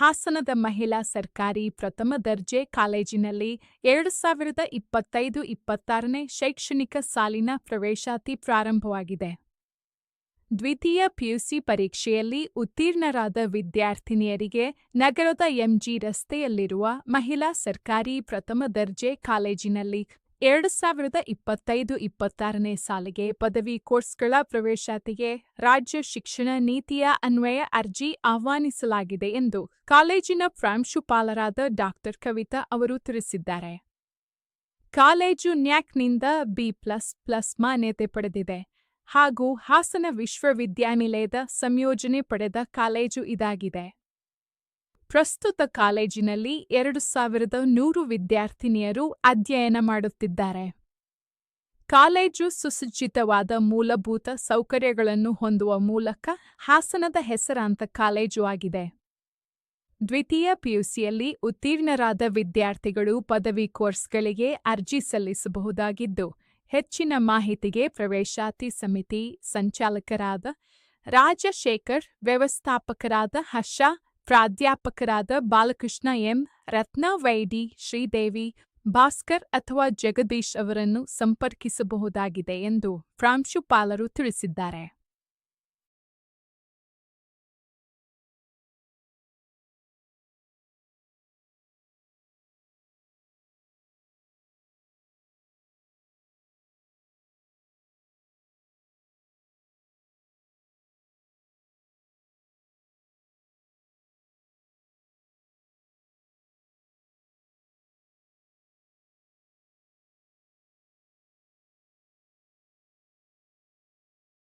ಹಾಸನದ ಮಹಿಳಾ ಸರ್ಕಾರಿ ಪ್ರಥಮ ದರ್ಜೆ ಕಾಲೇಜಿನಲ್ಲಿ ಎರಡು ಸಾವಿರದ ಇಪ್ಪತ್ತೈದು ಇಪ್ಪತ್ತಾರನೇ ಶೈಕ್ಷಣಿಕ ಸಾಲಿನ ಪ್ರವೇಶಾತಿ ಪ್ರಾರಂಭವಾಗಿದೆ. ದ್ವಿತೀಯ ಪಿಯುಸಿ ಪರೀಕ್ಷೆಯಲ್ಲಿ ಉತ್ತೀರ್ಣರಾದ ವಿದ್ಯಾರ್ಥಿನಿಯರಿಗೆ ನಗರದ ಎಂಜಿ ರಸ್ತೆಯಲ್ಲಿರುವ ಮಹಿಳಾ ಸರ್ಕಾರಿ ಪ್ರಥಮ ದರ್ಜೆ ಕಾಲೇಜಿನಲ್ಲಿ ಎರಡು ಸಾವಿರದ ಇಪ್ಪತ್ತೈದು ಇಪ್ಪತ್ತಾರನೇ ಸಾಲಿಗೆ ಪದವಿ ಕೋರ್ಸ್ಗಳ ಪ್ರವೇಶಾತಿಗೆ ರಾಜ್ಯ ಶಿಕ್ಷಣ ನೀತಿಯ ಅನ್ವಯ ಅರ್ಜಿ ಆಹ್ವಾನಿಸಲಾಗಿದೆ ಎಂದು ಕಾಲೇಜಿನ ಪ್ರಾಂಶುಪಾಲರಾದ ಡಾಕ್ಟರ್ ಕವಿತಾ ಅವರು ತಿಳಿಸಿದ್ದಾರೆ. ಕಾಲೇಜು ನ್ಯಾಕ್ನಿಂದ ಬಿ ಪ್ಲಸ್ ಪ್ಲಸ್ ಮಾನ್ಯತೆ ಪಡೆದಿದೆ ಹಾಗೂ ಹಾಸನ ವಿಶ್ವವಿದ್ಯಾನಿಲಯದ ಸಂಯೋಜನೆ ಪಡೆದ ಕಾಲೇಜು ಇದಾಗಿದೆ. ಪ್ರಸ್ತುತ ಕಾಲೇಜಿನಲ್ಲಿ ಎರಡು ಸಾವಿರದ ನೂರು ವಿದ್ಯಾರ್ಥಿನಿಯರು ಅಧ್ಯಯನ ಮಾಡುತ್ತಿದ್ದಾರೆ. ಕಾಲೇಜು ಸುಸಜ್ಜಿತವಾದ ಮೂಲಭೂತ ಸೌಕರ್ಯಗಳನ್ನು ಹೊಂದುವ ಮೂಲಕ ಹಾಸನದ ಹೆಸರಾಂತ ಕಾಲೇಜು ಆಗಿದೆ. ದ್ವಿತೀಯ ಪಿಯುಸಿಯಲ್ಲಿ ಉತ್ತೀರ್ಣರಾದ ವಿದ್ಯಾರ್ಥಿಗಳು ಪದವಿ ಕೋರ್ಸ್ಗಳಿಗೆ ಅರ್ಜಿ ಸಲ್ಲಿಸಬಹುದಾಗಿದ್ದು, ಹೆಚ್ಚಿನ ಮಾಹಿತಿಗೆ ಪ್ರವೇಶಾತಿ ಸಮಿತಿ ಸಂಚಾಲಕರಾದ ರಾಜಶೇಖರ್, ವ್ಯವಸ್ಥಾಪಕರಾದ ಹರ್ಷ ಪ್ರಾಧ್ಯಾಪಕರಾದ Balakrishna M. Ratna Y D Sridevi Bhaskar ಅಥವಾ ಜಗದೀಶ್ ಅವರನ್ನು ಸಂಪರ್ಕಿಸಬಹುದಾಗಿದೆ ಎಂದು ಪ್ರಾಂಶುಪಾಲರು ತಿಳಿಸಿದ್ದಾರೆ.